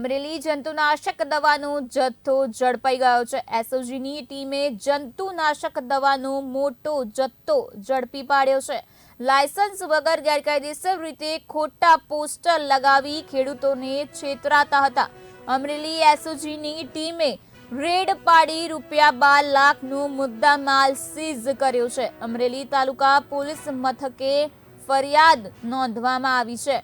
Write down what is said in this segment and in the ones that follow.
અમરેલી જંતુનાશક દવાનો જથ્થો ઝડપાઈ ગયો છે. એસઓજીની ટીમે જંતુનાશક દવાનો મોટો જથ્થો ઝડપી પાડ્યો છે. લાયસન્સ વગર ગેરકાયદેસર રીતે ખોટા પોસ્ટર લગાવી ખેડૂતોને છેતરાતા હતા. અમરેલી એસઓજીની ટીમે રેડ પાડી રૂપિયા બાર લાખનો મુદ્દામાલ સીઝ કર્યો છે. અમરેલી તાલુકા પોલીસ મથકે ફરિયાદ નોંધવામાં આવી છે.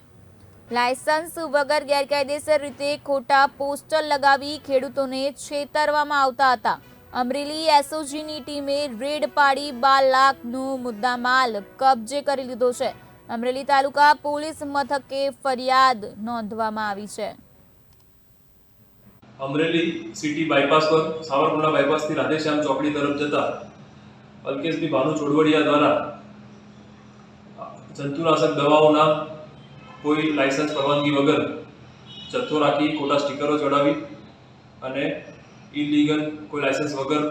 લાયસન્સ વગર ગેરકાયદેસર રીતે ખોટા પોસ્ટર લગાવી ખેડૂતોને છેતરવામાં આવતા હતા. અમરેલી એસઓજીની ટીમે રેડ પાડી બાર લાખનો મુદ્દામાલ કબજે કરી લીધો છે. અમરેલી તાલુકા પોલીસ મથકે ફરિયાદ નોંધવામાં આવી છે. અમરેલી સિટી બાયપાસ પર, સાવરકુંડલા બાયપાસથી રાધેશ્યામ ચોકડી તરફ જતા અલ્કેશની ભાનુ ચોડવડિયા દ્વારા જંતુનાશક દવાઓના કોઈ લાયસન્સ પરવાનગી વગર જથ્થો રાખી ખોટા સ્ટીકરો ચડાવી અને ઇલીગલ કોઈ લાયસન્સ વગર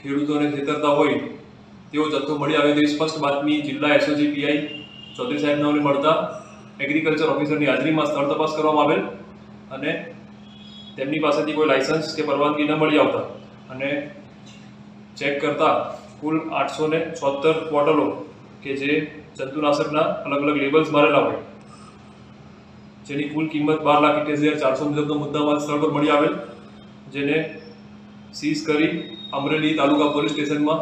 ખેડૂતોને ખેતરતા હોય તેવો જથ્થો મળી આવે તેવી સ્પષ્ટ બાતમી જિલ્લા એસઓજી પીઆઈ ચૌધરી સાહેબને મળતા એગ્રીકલ્ચર ઓફિસરની હાજરીમાં સ્થળ તપાસ કરવામાં આવેલ અને તેમની પાસેથી કોઈ લાયસન્સ કે પરવાનગી ન મળી આવતા. અને ચેક કરતા કુલ આઠસો ને છોતેર બોટલો કે જે જંતુનાશકના અલગ અલગ લેબલ્સ મારેલા હોય. જેની કુલ કિંમત બાર લાખ ઇઠ્યાસી હજાર ચારસો મુજબનો મુદ્દામાં સ્થળ પર મળી આવેલ, જેને સીઝ કરી અમરેલી તાલુકા પોલીસ સ્ટેશનમાં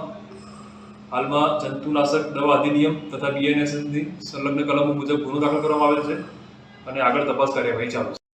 હાલમાં જંતુનાશક દવા અધિનિયમ તથા બીએનએસની સંલગ્ન કલમો મુજબ ગુનો દાખલ કરવામાં આવેલ છે અને આગળ તપાસ કાર્યવાહી ચાલુ છે.